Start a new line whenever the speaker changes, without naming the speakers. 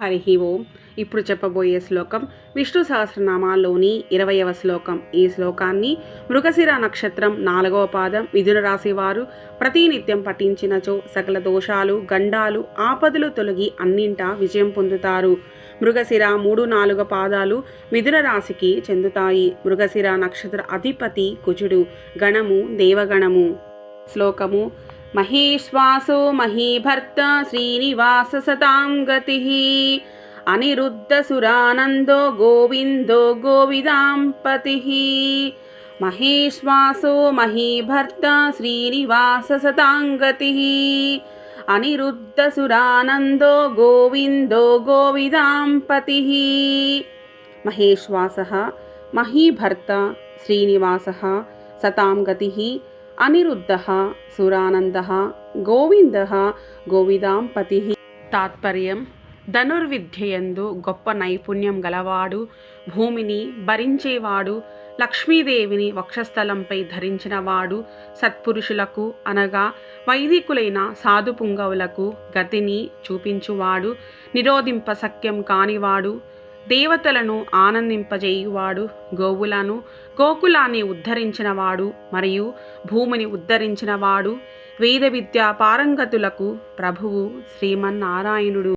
హరి ఓం ఇప్పుడు చెప్పబోయే శ్లోకం విష్ణు సహస్రనామాల్లోని ఇరవయవ శ్లోకం. ఈ శ్లోకాన్ని మృగశిర నక్షత్రం నాలుగవ పాదం మిథున రాశి వారు ప్రతినిత్యం పఠించినచో సకల దోషాలు గండాలు ఆపదలు తొలగి అన్నింటా విజయం పొందుతారు. మృగశిర మూడు నాలుగు పాదాలు మిథున రాశికి చెందుతాయి. మృగశిర నక్షత్ర అధిపతి కుజుడు గణము దేవగణము. శ్లోకము మహీశ్వాసో మహీభర్త శ్రీనివాస సతాం గతి. అనిరుద్ధసురానందో గోవిందో గోవిదాంపతి మహేశ్వాసో మహీభర్త శ్రీనివాస సతాం గతి. అనిరుద్ధసురానందో గోవిందో గోవిదాంపతి మహేశ్వాస మహీభర్త శ్రీనివాస సతాం గతి. అనిరుద్ధ సురానంద గోవింద గోవిదాం పతి. తాత్పర్యం ధనుర్విద్యయందు గొప్ప నైపుణ్యం గలవాడు భూమిని భరించేవాడు లక్ష్మీదేవిని వక్షస్థలంపై ధరించినవాడు సత్పురుషులకు అనగా వైదికులైన సాధు పుంగవులకు గతిని చూపించువాడు నిరోధింప సఖ్యం కానివాడు దేవతలను ఆనందింపజేయువాడు గోవులను గోకులాన్ని ఉద్ధరించినవాడు మరియు భూమిని ఉద్ధరించినవాడు. వేద విద్యా పారంగతులకు ప్రభువు శ్రీమన్నారాయణుడు.